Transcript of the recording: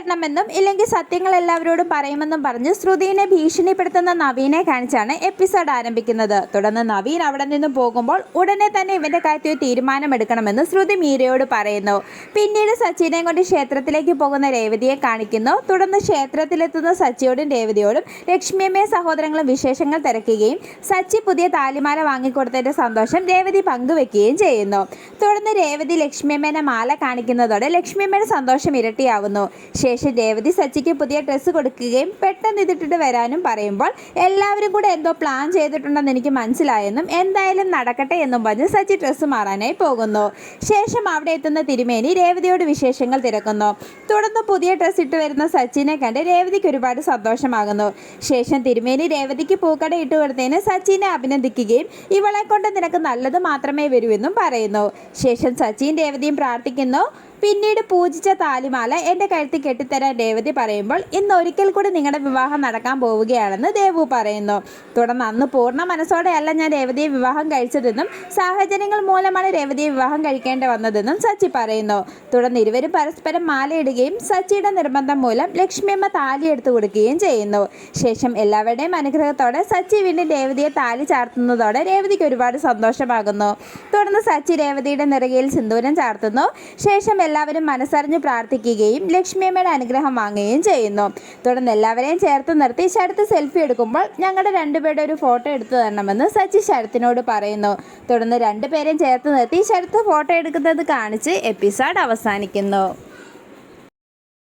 തരണമെന്നും ഇല്ലെങ്കിൽ സത്യങ്ങൾ എല്ലാവരോടും പറയുമെന്നും പറഞ്ഞ് ശ്രുതിനെ ഭീഷണിപ്പെടുത്തുന്ന നവീനെ കാണിച്ചാണ് എപ്പിസോഡ് ആരംഭിക്കുന്നത്. തുടർന്ന് നവീൻ അവിടെ നിന്നും പോകുമ്പോൾ ഉടനെ തന്നെ ഇവന്റെ കാര്യത്തിൽ തീരുമാനമെടുക്കണമെന്ന് ശ്രുതി മീരയോട് പറയുന്നു. പിന്നീട് സച്ചിനെ കൊണ്ട് ക്ഷേത്രത്തിലേക്ക് പോകുന്ന രേവതിയെ കാണിക്കുന്നു. തുടർന്ന് ക്ഷേത്രത്തിലെത്തുന്ന സച്ചിയോടും രേവതിയോടും ലക്ഷ്മിയമ്മയെ സഹോദരങ്ങളും വിശേഷങ്ങൾ തിരക്കുകയും സച്ചി പുതിയ താലിമാല വാങ്ങിക്കൊടുത്തതിന്റെ സന്തോഷം രേവതി പങ്കുവെക്കുകയും ചെയ്യുന്നു. തുടർന്ന് രേവതി ലക്ഷ്മിയമ്മേനെ മാല കാണിക്കുന്നതോടെ ലക്ഷ്മിയമ്മയുടെ സന്തോഷം ഇരട്ടിയാവുന്നു. ശേഷം രേവതി സച്ചിക്ക് പുതിയ ഡ്രസ്സ് കൊടുക്കുകയും പെട്ടെന്ന് ഇതിട്ടിട്ട് വരാനും പറയുമ്പോൾ എല്ലാവരും കൂടെ എന്തോ പ്ലാൻ ചെയ്തിട്ടുണ്ടെന്ന് എനിക്ക് മനസ്സിലായെന്നും എന്തായാലും നടക്കട്ടെ എന്നും പറഞ്ഞ് സച്ചി ഡ്രസ്സ് മാറാനായി പോകുന്നു. ശേഷം അവിടെ എത്തുന്ന തിരുമേനി രേവതിയോട് വിശേഷങ്ങൾ തിരക്കുന്നു. തുടർന്ന് പുതിയ ഡ്രസ്സ് ഇട്ട് വരുന്ന സച്ചിനെ കണ്ട് രേവതിക്ക് ഒരുപാട് സന്തോഷമാകുന്നു. ശേഷം തിരുമേനി രേവതിക്ക് പൂക്കട ഇട്ട് കൊടുത്തതിന് സച്ചിനെ അഭിനന്ദിക്കുകയും ഇവളെ കൊണ്ട് നിനക്ക് നല്ലത് മാത്രമേ വരൂ എന്നും പറയുന്നു. ശേഷം സച്ചിൻ രേവതിയും പ്രാർത്ഥിക്കുന്നു. പിന്നീട് പൂജിച്ച താലിമാല എന്റെ കഴുത്തിൽ കെട്ടിത്തരാൻ രേവതി പറയുമ്പോൾ ഇന്ന് ഒരിക്കൽ കൂടി നിങ്ങളുടെ വിവാഹം നടക്കാൻ പോവുകയാണെന്ന് ദേവു പറയുന്നു. തുടർന്ന് അന്ന് പൂർണ മനസ്സോടെയല്ല ഞാൻ രേവതിയെ വിവാഹം കഴിച്ചതെന്നും സാഹചര്യങ്ങൾ മൂലമാണ് രേവതിയെ വിവാഹം കഴിക്കേണ്ടി വന്നതെന്നും സച്ചി പറയുന്നു. തുടർന്ന് ഇരുവരും പരസ്പരം മാലയിടുകയും സച്ചിയുടെ നിർബന്ധം മൂലം ലക്ഷ്മിയമ്മ താലി എടുത്തു കൊടുക്കുകയും ചെയ്യുന്നു. ശേഷം എല്ലാവരുടെയും അനുഗ്രഹത്തോടെ സച്ചി വീണ്ടും രേവതിയെ താലി ചാർത്തുന്നതോടെ രേവതിക്ക് ഒരുപാട് സന്തോഷമാകുന്നു. തുടർന്ന് സച്ചി രേവതിയുടെ നിറകയിൽ സിന്ദൂരം ചാർത്തുന്നു. ശേഷം എല്ലാവരും മനസ്സറിഞ്ഞ് പ്രാർത്ഥിക്കുകയും ലക്ഷ്മിയമ്മയുടെ അനുഗ്രഹം വാങ്ങുകയും ചെയ്യുന്നു. തുടർന്ന് എല്ലാവരെയും ചേർത്ത് നിർത്തി ശരത്ത് സെൽഫി എടുക്കുമ്പോൾ ഞങ്ങളുടെ രണ്ടുപേരുടെ ഒരു ഫോട്ടോ എടുത്തു തരണമെന്ന് സച്ചി ശരത്തിനോട് പറയുന്നു. തുടർന്ന് രണ്ടുപേരെയും ചേർത്ത് നിർത്തി ശരത്ത് ഫോട്ടോ എടുക്കുന്നത് കാണിച്ച് എപ്പിസോഡ് അവസാനിക്കുന്നു.